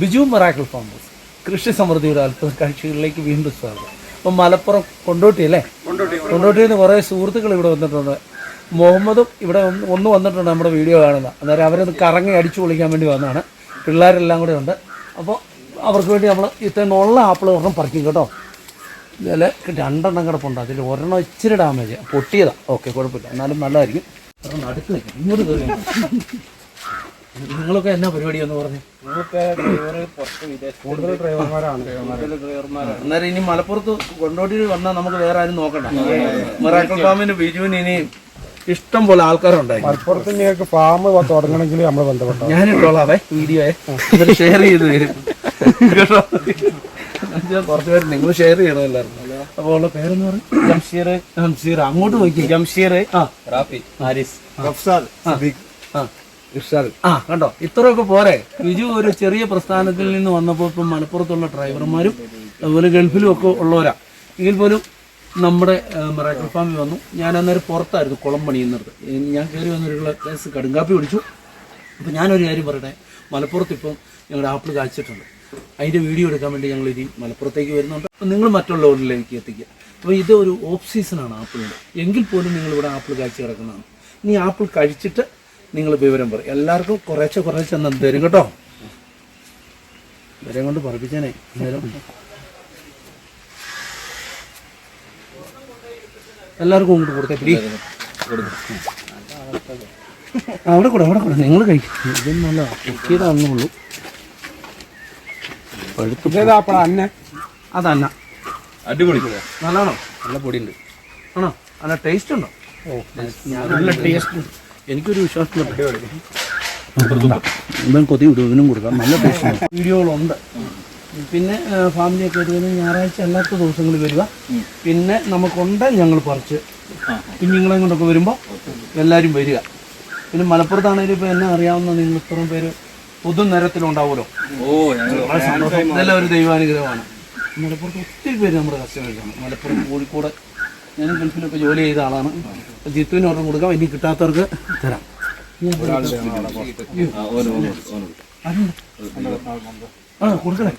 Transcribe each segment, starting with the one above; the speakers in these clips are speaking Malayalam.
ബിജു മറാക്കൽ ഫാമേഴ്സ് കൃഷി സമൃദ്ധിയുടെ അല്പ കാഴ്ചകളിലേക്ക് വീണ്ടും സ്വാഗതം. അപ്പം മലപ്പുറം കൊണ്ടോട്ടി അല്ലേ? കൊണ്ടോട്ടിയിൽ നിന്ന് കുറേ സുഹൃത്തുക്കൾ ഇവിടെ വന്നിട്ടുണ്ട്. മുഹമ്മദും ഇവിടെ ഒന്ന് വന്നിട്ടുണ്ട് നമ്മുടെ വീഡിയോ കാണുന്ന. അന്നേരം അവരത് കറങ്ങി അടിച്ചു പൊളിക്കാൻ വേണ്ടി വന്നതാണ്. പിള്ളേരെല്ലാം കൂടെ ഉണ്ട്. അപ്പോൾ അവർക്ക് വേണ്ടി നമ്മൾ ഇത്രയും ഉള്ള ആപ്പിൾ ഒരെണ്ണം പറിക്കും കേട്ടോ. ഇതിൽ രണ്ടെണ്ണം കിടപ്പുണ്ട് അതിൽ ഒരെണ്ണം ഇച്ചിരി ഡാമേജ് പൊട്ടിയതാണ് ഓക്കെ കുഴപ്പമില്ല. എന്നാലും നല്ലതായിരിക്കും. ഒരെണ്ണം അടുത്ത് നിൽക്കും ഇങ്ങോട്ട് കയറി. നിങ്ങളൊക്കെ എന്നാ പരിപാടി എന്ന് പറഞ്ഞു കൂടുതൽ ഡ്രൈവർമാരാണ് അന്നേരം ഇനി മലപ്പുറത്ത് കൊണ്ടോട്ടി വന്നാൽ നമുക്ക് വേറെ ആരും നോക്കണ്ട. മെറാക്കിൾ ഫാമിന് ബിജുവിന് ഇനി ഇഷ്ടം പോലെ ആൾക്കാരുണ്ടായി മലപ്പുറത്ത് നിങ്ങൾക്ക് ഫാം തുടങ്ങണമെങ്കിൽ നമ്മൾ ബന്ധപ്പെട്ടു? ഞാൻ ഇട്ടോളാവേ വീഡിയോയെ. ഷെയർ ചെയ്ത് തരും. കേട്ടോ? കുറച്ച് പേര് നിങ്ങൾ ഷെയർ ചെയ്യണം എല്ലാവർക്കും അപ്പോൾ ഉള്ള പേരെന്ന് പറയും ജംഷീർ. ജംഷീർ. അങ്ങോട്ട് പോയി ജംഷീർ. ആ. റാഫി. ഹാരിസ്. റഫ്സാൽ ആ. ഇർഷാദ് ആ കണ്ടോ? ഇത്രയൊക്കെ പോരെ. ബിജു ഒരു ചെറിയ പ്രസ്ഥാനത്തിൽ നിന്ന് വന്നപ്പോൾ ഇപ്പം മലപ്പുറത്തുള്ള ഡ്രൈവർമാരും അതുപോലെ ഗൾഫിലും ഒക്കെ ഉള്ളവരാ. എങ്കിൽ പോലും നമ്മുടെ മറാക്കൽ ഫാമിൽ വന്നു. ഞാൻ അന്നേരം പുറത്തായിരുന്നു കുളം പണിയുന്നത് ഞാൻ കയറി വന്നൊരു ഗ്ലാസ് കടുങ്കാപ്പി പിടിച്ചു. അപ്പോൾ ഞാനൊരു കാര്യം പറയട്ടെ. മലപ്പുറത്ത് ഇപ്പം ഞങ്ങളുടെ ആപ്പിൾ കാഴ്ചിട്ടുണ്ട് അതിന്റെ വീഡിയോ എടുക്കാൻ വേണ്ടി ഞങ്ങൾ ഇനി മലപ്പുറത്തേക്ക് വരുന്നുണ്ട്. അപ്പം നിങ്ങൾ മറ്റുള്ളവരിലേക്ക് എത്തിക്കുക. അപ്പോൾ ഇത് ഒരു ഓഫ് സീസണാണ് ആപ്പിളിന്റെ എങ്കിൽ പോലും നിങ്ങളിവിടെ ആപ്പിൾ കാഴ്ച കിടക്കുന്നതാണ്. ഇനി ആപ്പിൾ കഴിച്ചിട്ട് നിങ്ങൾ വിവരം പറയും എല്ലാവർക്കും കുറേശ്ശെ കുറേശ്ശെ എന്നാൽ തരും കേട്ടോ. ഇവരെ കൊണ്ട് പറപ്പിച്ചേനെ അന്നേരം എല്ലാവർക്കും ഇങ്ങോട്ട് കൊടുത്തേ പ്ലീസ് അവിടെ കൂടെ അവിടെ കൂടെ. നിങ്ങൾ കഴിക്കും. ഇതും നല്ല പൊക്കിയതാണെന്നുള്ളൂ പഴുത്ത് അന്നെ? അതല്ല അടിപൊളി. നല്ലതാണോ? നല്ല പൊടിയുണ്ട്. ആണോ? നല്ല ടേസ്റ്റ് ഉണ്ടോ? എനിക്കൊരു വിശ്വാസമുണ്ട് ഇവൻ കൊതി വിടും ഇവനും കൊടുക്കാം. നല്ല ടേസ്റ്റ് വീഡിയോകളുണ്ട്. പിന്നെ ഫാമിലിയൊക്കെ ആയിട്ട് വരുന്ന ഞായറാഴ്ച അല്ലാത്ത ദിവസങ്ങളിൽ വരിക. പിന്നെ നമുക്കുണ്ട് ഞങ്ങൾ പറിച്ച്. കുഞ്ഞുങ്ങളെ കൊണ്ടൊക്കെ വരുമ്പോൾ എല്ലാവരും വരിക. പിന്നെ മലപ്പുറത്താണെങ്കിലും ഇപ്പോൾ എന്നെ അറിയാവുന്ന നിങ്ങൾ ഇത്രയും പേര് പൊതുനിരത്തിലുണ്ടാവുമല്ലോ നല്ല സന്തോഷം. ഇതെല്ലാം ഒരു ദൈവാനുഗ്രഹമാണ്. മലപ്പുറത്ത് ഒത്തിരി പേര് നമ്മുടെ കസ്റ്റമേഴ്സാണ് മലപ്പുറം കോഴിക്കോട് ഞാനും ഗൾഫിലൊക്കെ ജോലി ചെയ്ത ആളാണ്. ജിത്തുവിന് ഓർഡർ കൊടുക്കാം. ഇനി കിട്ടാത്തവർക്ക് തരാം? ആ കൊടുക്കണേ.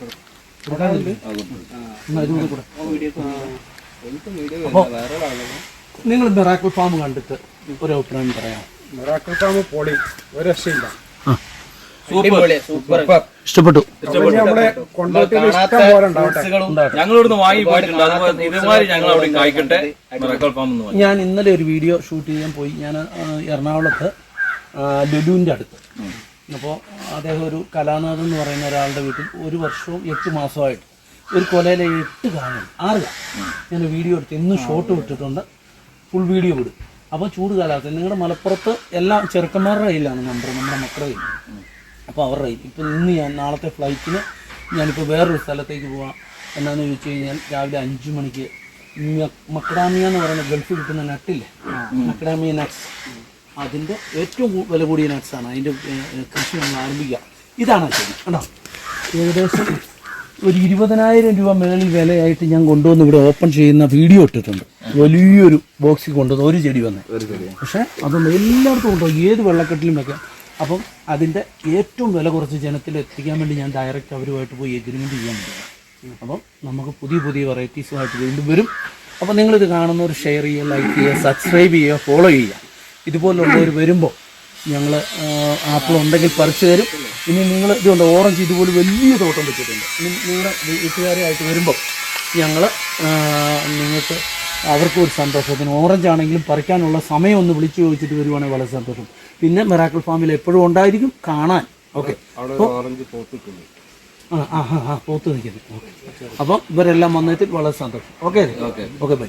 നിങ്ങൾ മെറാക്കിൾ ഫാം കണ്ടിട്ട് ഒരു അഭിപ്രായം പറയാം. മിറാക്കിൾ ഫാം പൊളി. ഒരു രക്ഷയില്ല. ഇഷ്ടപ്പെട്ടു. ഞങ്ങൾ ഇവിടുന്ന് വാങ്ങി പോയിട്ടുണ്ട്. അതുപോലെ ഇതേമാതിരി ഞങ്ങൾ അവിടെ കായ്ക്കട്ടെ. ഞാൻ ഇന്നലെ ഒരു വീഡിയോ ഷൂട്ട് ചെയ്യാൻ പോയി. ഞാൻ എറണാകുളത്ത് ലുലുവിന്റെ അടുത്ത്. അപ്പോൾ അദ്ദേഹം ഒരു കലാനാഥ് എന്ന് പറയുന്ന ഒരാളുടെ വീട്ടിൽ ഒരു വർഷവും എട്ട് മാസമായിട്ട് ഒരു കൊലയിലെ എട്ട് കാര്യം ആറ് ഞാൻ വീഡിയോ എടുത്ത് ഇന്ന് ഷോട്ട് വിട്ടിട്ടുണ്ട് ഫുൾ വീഡിയോ വിടും അപ്പോൾ ചൂട് കാലാവസ്ഥ. നിങ്ങളുടെ മലപ്പുറത്ത് എല്ലാം ചെറുക്കന്മാരുടെ കയ്യിലാണ് നമ്പർ നമ്മുടെ മക്കളുടെ കയ്യിൽ അപ്പോൾ അവരുടെ ഇപ്പം ഇന്ന് ഞാൻ നാളത്തെ ഫ്ലൈറ്റിന് ഞാനിപ്പോൾ വേറൊരു സ്ഥലത്തേക്ക് പോവാം. എന്നാന്ന് ചോദിച്ചു കഴിഞ്ഞാൽ രാവിലെ അഞ്ച് മണിക്ക് മക്കഡാമിയ എന്ന് പറയുന്ന ഗൾഫിൽ കിട്ടുന്ന നട്ടില്ലേ? Macadamia nuts. അതിന്റെ ഏറ്റവും വില കൂടിയ നട്ട്സാണ് അതിന്റെ കൃഷി നമ്മൾ ആരംഭിക്കുക. ഇതാണ് ശരി കണ്ടോ? ഏകദേശം ഒരു ഇരുപതിനായിരം രൂപ മേളിൽ വിലയായിട്ട് ഞാൻ കൊണ്ടുവന്ന് ഇവിടെ ഓപ്പൺ ചെയ്യുന്ന വീഡിയോ ഇട്ടിട്ടുണ്ട്. വലിയൊരു ബോക്സിൽ കൊണ്ടുവന്ന് ഒരു ചെടി വന്നേ. പക്ഷേ അതൊന്നും എല്ലായിടത്തും കൊണ്ടുപോകും ഏത് വെള്ളക്കെട്ടിലും വെക്കാം. അപ്പം അതിന്റെ ഏറ്റവും വില കുറച്ച് ജനത്തിൽ എത്തിക്കാൻ വേണ്ടി ഞാൻ ഡയറക്റ്റ് അവരുമായിട്ട് പോയി എഗ്രിമെന്റ് ചെയ്യാൻ പറ്റും അപ്പം നമുക്ക് പുതിയ പുതിയ വെറൈറ്റീസുമായിട്ട് വീണ്ടും വരും. അപ്പം നിങ്ങളിത് കാണുന്നവർ ഷെയർ ചെയ്യുക ലൈക്ക് ചെയ്യുക സബ്സ്ക്രൈബ് ചെയ്യുക ഫോളോ ചെയ്യുക. ഇതുപോലുള്ളവർ വരുമ്പോൾ ഞങ്ങൾ ആപ്പിൾ ഉണ്ടെങ്കിൽ പറിച്ചു തരും. ഇനി നിങ്ങൾ ഇതുകൊണ്ട് ഓറഞ്ച് ഇതുപോലെ വലിയ തോട്ടം വെച്ചിട്ടുണ്ട്. ഇനി നിങ്ങളുടെ വീട്ടുകാരായിട്ട് വരുമ്പോൾ ഞങ്ങൾ നിങ്ങൾക്ക് അവർക്കൊരു സന്തോഷത്തിന് ഓറഞ്ച് ആണെങ്കിലും പറിക്കാനുള്ള സമയം ഒന്ന് വിളിച്ചു ചോദിച്ചിട്ട് വരുവാണെങ്കിൽ വളരെ സന്തോഷം. പിന്നെ മെറാക്കിൾ ഫാമിൽ എപ്പോഴും ഉണ്ടായിരിക്കും കാണാൻ. ഓക്കെ. ആ ആ ആ, പോത്ത് നിൽക്കുന്നത് ഓക്കെ. അപ്പം ഇവരെല്ലാം വന്നതിൽ വളരെ സന്തോഷം. ഓക്കെ. Okay bye.